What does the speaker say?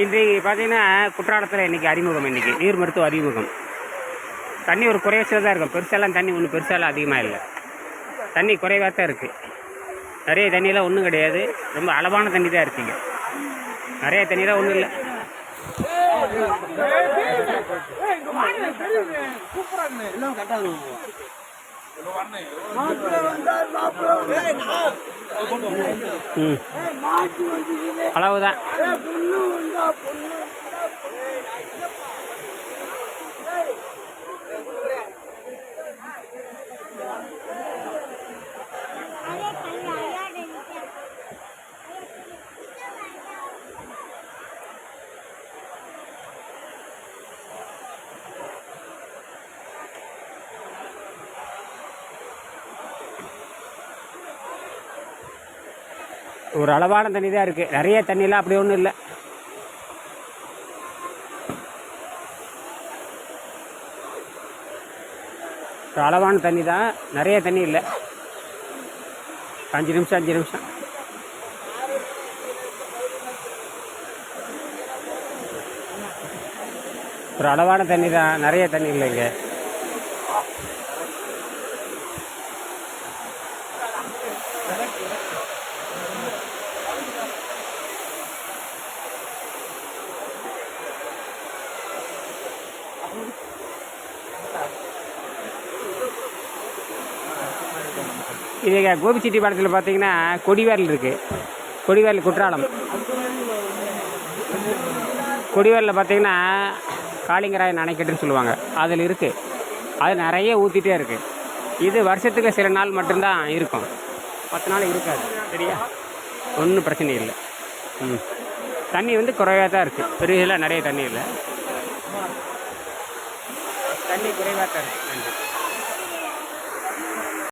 இன்றைக்கு பார்த்தீங்கன்னா குற்றாலத்தில் இன்றைக்கி அறிமுகம் இன்றைக்கி நீர் மருத்துவ அறிமுகம். தண்ணி ஒரு குறைவாக தான் இருக்கும். பெருசாலாம் தண்ணி ஒன்றும் பெருசாலாம் அதிகமாக இல்லை. தண்ணி குறைவாக தான் இருக்குது நிறைய தண்ணியெலாம் ஒன்றும் கிடையாது. ரொம்ப அளவான தண்ணி தான் இருக்குங்க நிறைய தண்ணியெலாம் ஒன்றும் இல்லை. அளவு ஒரு அளவான தண்ணி தான் இருக்குது நிறைய தண்ணியெலாம் அப்படி ஒன்றும் இல்லை. ஒரு அளவான தண்ணி தான் நிறைய தண்ணி இல்லை. அஞ்சு நிமிஷம் அஞ்சு நிமிஷம். ஒரு அளவான தண்ணி தான் நிறைய தண்ணி இல்லைங்க இது பாலத்தில் பார்த்தீங்கன்னா கொடிவேரல் இருக்குது கொடிவேரல் குற்றாலம். கொடிவேரில் பார்த்தீங்கன்னா காளிங்கராயன் அணைக்கட்டுன்னு சொல்லுவாங்க. அதில் இருக்குது அது நிறைய ஊற்றிட்டே இருக்குது இது வருஷத்துக்கு சில நாள் மட்டும்தான் இருக்கும். பத்து நாள் இருக்காது. சரியா? ஒன்றும் பிரச்சனை இல்லை. ம். தண்ணி வந்து குறைவாக தான் இருக்குது பெரிய நிறைய தண்ணி இல்லை. தண்ணி குறைவாக தரும் நன்றி.